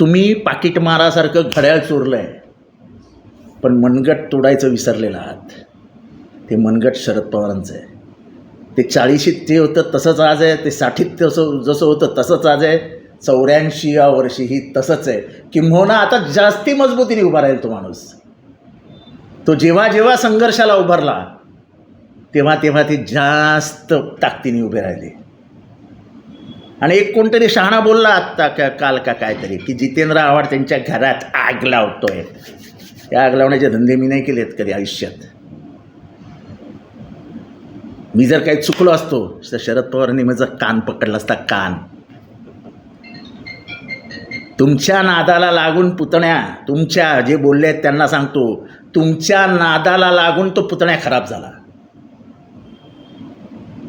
तुम्ही पाकिट मारासारखं घड्याळ चोरलं आहे पण मनगट तोडायचं विसरलेलं आहात. ते मनगट शरद पवारांचं आहे. ते चाळीशीत ते होतं तसंच आज आहे. ते साठीत तसं जसं होतं तसंच आज आहे. चौऱ्याऐंशी या वर्षीही तसंच आहे. किंबहुना आता जास्ती मजबूतीने उभा राहील तो माणूस. तो जेव्हा जेव्हा संघर्षाला उभारला तेव्हा तेव्हा ते जास्त ताकदीने उभे राहिले. आणि एक कोणतरी शहाणा बोलला आत्ता का काल का काहीतरी की जितेंद्र आव्हाड त्यांच्या घरात आग लावतो आहे त्या आग लावण्याचे धंदे मी नाही केलेत कधी आयुष्यात. मी जर काही चुकलो असतो तर शरद पवारांनी माझा कान पकडला असता कान. तुमच्या नादाला लागून पुतण्या तुमच्या जे बोलले आहेत त्यांना सांगतो तुमच्या नादाला लागून तो पुतण्या खराब झाला.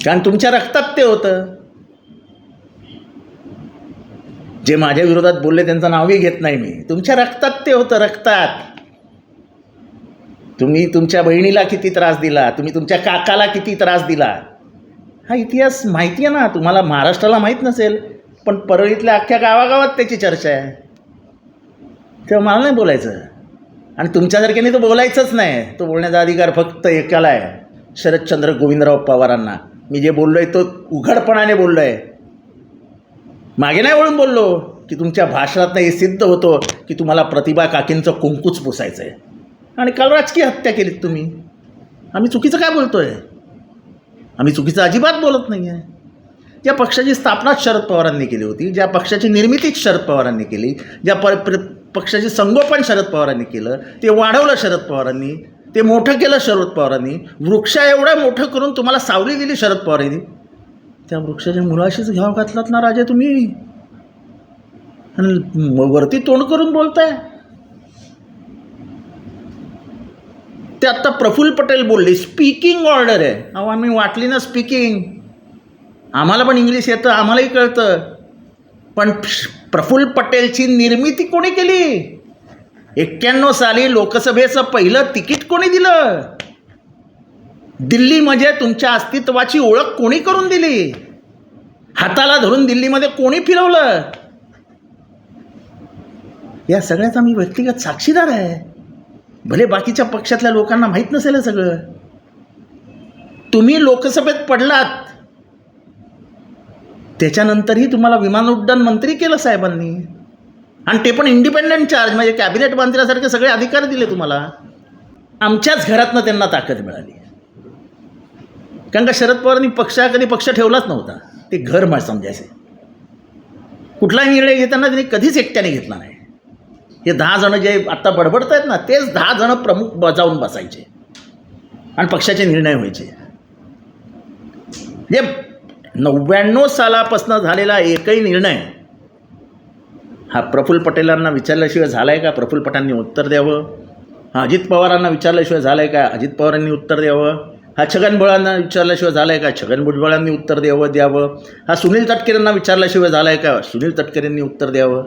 कारण तुमच्या रक्तात ते होतं. जे माझ्या विरोधात बोलले त्यांचं नावही घेत नाही मी. तुमच्या रक्तात ते होतं रक्तात. तुम्ही तुमच्या बहिणीला किती त्रास दिला तुम्ही तुमच्या काकाला किती त्रास दिला. हा इतिहास माहिती आहे ना तुम्हाला महाराष्ट्राला माहीत नसेल पण परळीतल्या अख्ख्या गावागावात त्याची चर्चा आहे. तेव्हा मला नाही बोलायचं. आणि तुमच्यासारख्याने तो बोलायचंच नाही. तो बोलण्याचा अधिकार फक्त एकाला आहे शरदचंद्र गोविंदराव पवारांना. मी जे बोललो आहे तो उघडपणाने बोललो आहे मागे नाही वळून बोललो की तुमच्या भाषणात हे सिद्ध होतं की तुम्हाला प्रतिभा काकींचं कुंकूच पुसायचं आहे. आणि काल राजकीय हत्या केलीत तुम्ही. आम्ही चुकीचं काय बोलतो आहे आम्ही चुकीचं अजिबात बोलत नाही आहे ज्या पक्षाची स्थापना शरद पवारांनी केली होती ज्या पक्षाची निर्मितीच शरद पवारांनी केली ज्या प प्र पक्षाचे संगोपन शरद पवारांनी केलं ते वाढवलं शरद पवारांनी ते मोठं केलं शरद पवारांनी वृक्षा एवढं मोठं करून तुम्हाला सावली दिली शरद पवारांनी. त्या वृक्षाच्या मुळाशीच घ्याव घातलात ना राजा तुम्ही? आणि वरती तोंड करून बोलताय? ते आत्ता प्रफुल्ल पटेल बोलले स्पीकिंग ऑर्डर आहे. अहो आम्ही वाटली ना स्पीकिंग आम्हाला पण इंग्लिश येतं आम्हालाही कळतं. पण प्रफुल्ल पटेलची निर्मिती कोणी केली? एक्क्याण्णव साली लोकसभेचं पहिलं तिकीट कोणी दिलं? दिल्ली म्हणजे तुमच्या अस्तित्वाची ओळख कोणी करून दिली? हाताला धरून दिल्लीमध्ये कोणी फिरवलं? या सगळ्याचा मी व्यक्तिगत साक्षीदार आहे. भले बाकीच्या पक्षातल्या लोकांना माहीत नसेल सगळं. तुम्ही लोकसभेत पडलात. त्याच्यानंतरही तुम्हाला विमान उड्डाण मंत्री केलं साहेबांनी. आणि ते पण इंडिपेंडंट चार्ज म्हणजे कॅबिनेट मंत्र्यासारखे सगळे अधिकार दिले तुम्हाला. आमच्याच घरातनं त्यांना ताकद मिळाली. कारण का शरद पवारांनी पक्षा कधी पक्ष ठेवलाच नव्हता. ते घर मला समजायचे. कुठलाही निर्णय घेताना त्यांनी कधीच एकट्याने घेतला नाही. हे दहा जणं जे आत्ता बडबडत आहेत ना तेच दहा जणं प्रमुख बजावून बसायचे. आणि पक्षाचे निर्णय व्हायचे. जे नव्याण्णव सालापासून झालेला एकही निर्णय हा प्रफुल्ल पटेलांना विचारल्याशिवाय झाला आहे का? प्रफुल्ल पटांनी उत्तर द्यावं? हा अजित पवारांना विचारल्याशिवाय झालं आहे का? अजित पवारांनी उत्तर द्यावं? हा छगन भुजबळांना विचारल्याशिवाय झाला आहे का? छगन भुजबळांनी उत्तर द्यावं द्यावं. हा सुनील तटकरेंना विचारल्याशिवाय झाला आहे का? सुनील तटकरेंनी उत्तर द्यावं.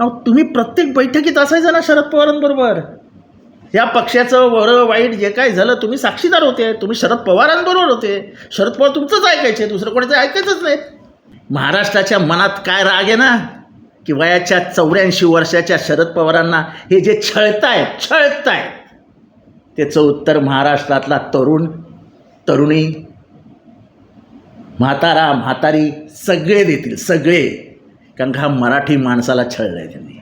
अहो तुम्ही प्रत्येक बैठकीत असायचं ना शरद पवारांबरोबर? या पक्षाचं वरं वाईट जे काय झालं तुम्ही साक्षीदार होते. तुम्ही शरद पवारांबरोबर होते. शरद पवार तुमचंच ऐकायचे दुसरं कोणाचं ऐकायचंच नाही. महाराष्ट्राच्या मनात काय राग आहे ना? की वयाच्या चौऱ्याऐंशी वर्षाच्या शरद पवारांना हे जे छळतायत छळतायत त्याचं उत्तर महाराष्ट्रातला तरुण तरुणी म्हातारा म्हातारी सगळे देतील सगळे. कारण का हा मराठी माणसाला छळलं आहे त्यांनी.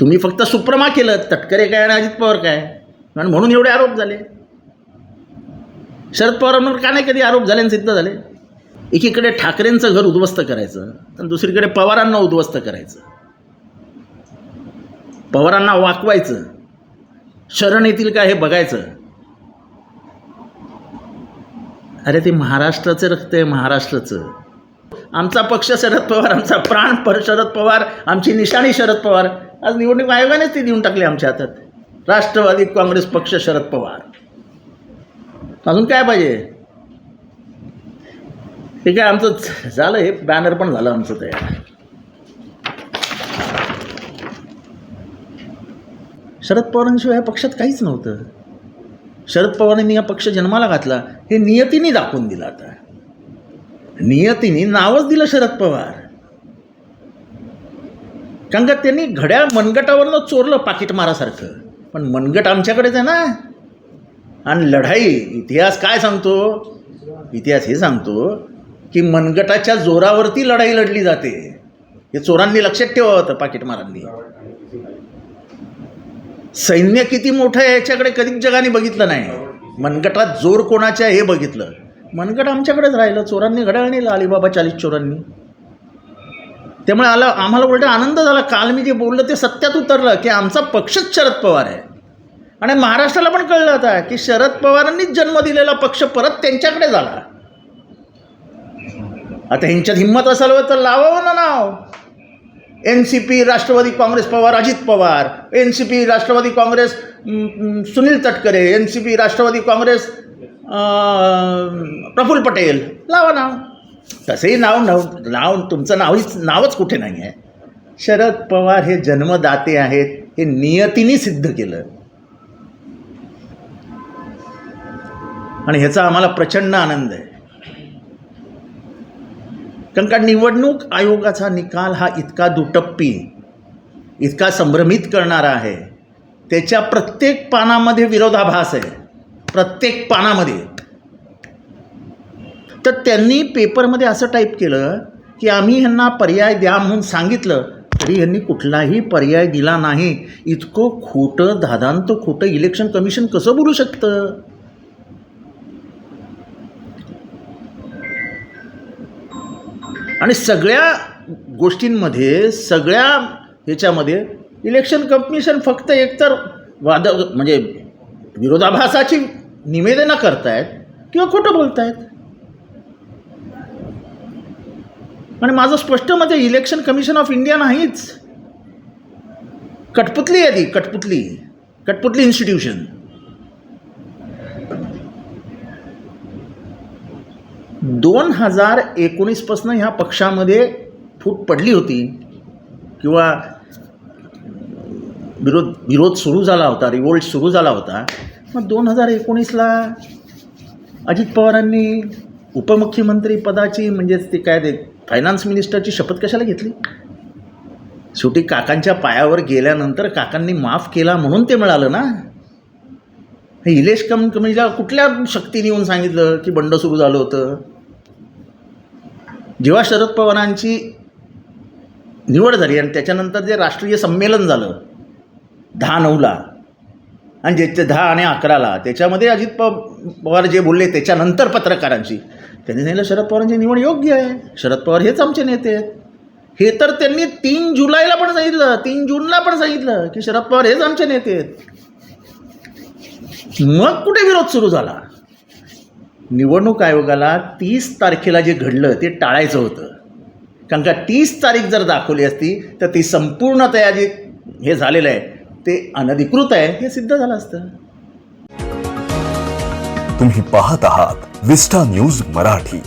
तुम्ही फक्त सुप्रमा केलं तटकरे काय आणि अजित पवार काय? आणि म्हणून एवढे आरोप झाले. शरद पवारांवर का नाही कधी आरोप झाले आणि सिद्ध झाले? एकीकडे ठाकरेंचं घर उद्ध्वस्त करायचं आणि दुसरीकडे पवारांना उद्ध्वस्त करायचं. पवारांना वाकवायचं. शरण येतील का हे बघायचं. अरे ते महाराष्ट्राचं रक्त आहे महाराष्ट्राचं. आमचा पक्ष शरद पवार आमचा प्राण पर शरद पवार आमची निशाणी शरद पवार. आज निवडणूक आयोगानेच ती देऊन टाकली आमच्या हातात. राष्ट्रवादी काँग्रेस पक्ष शरद पवार. अजून काय पाहिजे? ठीक काय आमचं झालं हे बॅनर पण झालं आमचं तयार शरद पवारांशिवाय पक्षात काहीच नव्हतं. शरद पवारांनी हा पक्ष जन्माला घातला हे नियतीने दाखवून दिलं आता. नियतीने नावच दिलं शरद पवार. कारण का त्यांनी घड्याळ मनगटावरनं चोरलं पाकिट मारासारखं. पण मनगट आमच्याकडेच आहे ना. आणि लढाई इतिहास काय सांगतो? इतिहास हे सांगतो की मनगटाच्या जोरावरती लढाई लढली जाते. हे चोरांनी लक्षात ठेवावं होतं पाकिटमारांनी सैन्य किती मोठं आहे याच्याकडे कधीच जगाने बघितलं नाही. मनगटात जोर कोणाच्या हे बघितलं. मनगट आमच्याकडेच राहिलं चोरांनी घड्याळ नेलं अलिबाबा चाळीस चोरांनी. त्यामुळे आला आम्हाला उलटा आनंद झाला. काल मी जे बोललं ते सत्यात उतरलं की आमचा पक्षच शरद पवार आहे. आणि महाराष्ट्राला पण कळलं आता की शरद पवारांनीच जन्म दिलेला पक्ष परत त्यांच्याकडे झाला. आता ह्यांच्यात हिंमत असाल तर लावावं ना नाव. N C P Rashtrawadi Congress Pawar Ajit Pawar. N C P Rashtrawadi Congress Sunil Tatkare. N C P Rashtrawadi Congress Praful Patel. लावा नाव. तसंही नाव नाव नाव तुमचं नावच नावच कुठे नाही आहे शरद पवार हे जन्मदाते आहेत हे नियतीने सिद्ध केलं. आणि ह्याचा आम्हाला प्रचंड आनंद आहे. कारण का निवडणूक आयोगाचा निकाल हा इतका दुटप्पी इतका संभ्रमित करणारा आहे. त्याच्या प्रत्येक पानामध्ये विरोधाभास आहे. प्रत्येक पानामध्ये. तर त्यांनी पेपरमध्ये असं टाईप केलं की आम्ही ह्यांना पर्याय द्या म्हणून सांगितलं तरी यांनी कुठलाही पर्याय दिला नाही. इतकं खोटं धादांत खोटं इलेक्शन कमिशन कसं बोलू शकतं? आणि सगळ्या गोष्टींमध्ये सगळ्या ह्याच्यामध्ये इलेक्शन कमिशन फक्त एकतर वाद म्हणजे विरोधाभासाची निवेदनं करतायत किंवा खोटं बोलतायत. आणि माझं स्पष्ट मत आहे इलेक्शन कमिशन ऑफ इंडिया नाहीच. कठपुतली आहे ती कठपुतली. कठपुतली इन्स्टिट्यूशन दोन हजार एकोणीसपासून ह्या पक्षामध्ये फूट पडली होती किंवा विरोध विरोध सुरू झाला होता रिवोल्ट सुरू झाला होता. मग दोन हजार एकोणीसला अजित पवारांनी उपमुख्यमंत्री पदाची म्हणजेच ते काय ते फायनान्स मिनिस्टरची शपथ कशाला घेतली? शेवटी काकांच्या पायावर गेल्यानंतर काकांनी माफ केला म्हणून ते मिळालं ना? हे इलेश कम कमीला कुठल्या शक्तीने येऊन सांगितलं की बंड सुरू झालं होतं? जेव्हा शरद पवारांची निवड झाली आणि त्याच्यानंतर जे राष्ट्रीय संमेलन झालं दहा नऊला आणि ज्याचे दहा आणि अकराला त्याच्यामध्ये अजित प पवार जे बोलले त्याच्यानंतर पत्रकारांशी त्यांनी सांगितलं शरद पवारांची निवड योग्य आहे. शरद पवार हेच आमचे नेते आहेत. हे तर त्यांनी तीन जुलैला पण सांगितलं तीन जूनला पण सांगितलं की शरद पवार हेच आमचे नेते आहेत. मग कुठे विरोध सुरू झाला? निवडणूक आयोगाला तीस तारखेला जे घडलं ते टाळायचं होतं. कारण का तीस तारीख जर दाखवली असती तर ती संपूर्णतया जे हे झालेलं आहे ते अनधिकृत आहे हे सिद्ध झालं असतं. तुम्ही पाहत आहात विस्टा न्यूज मराठी.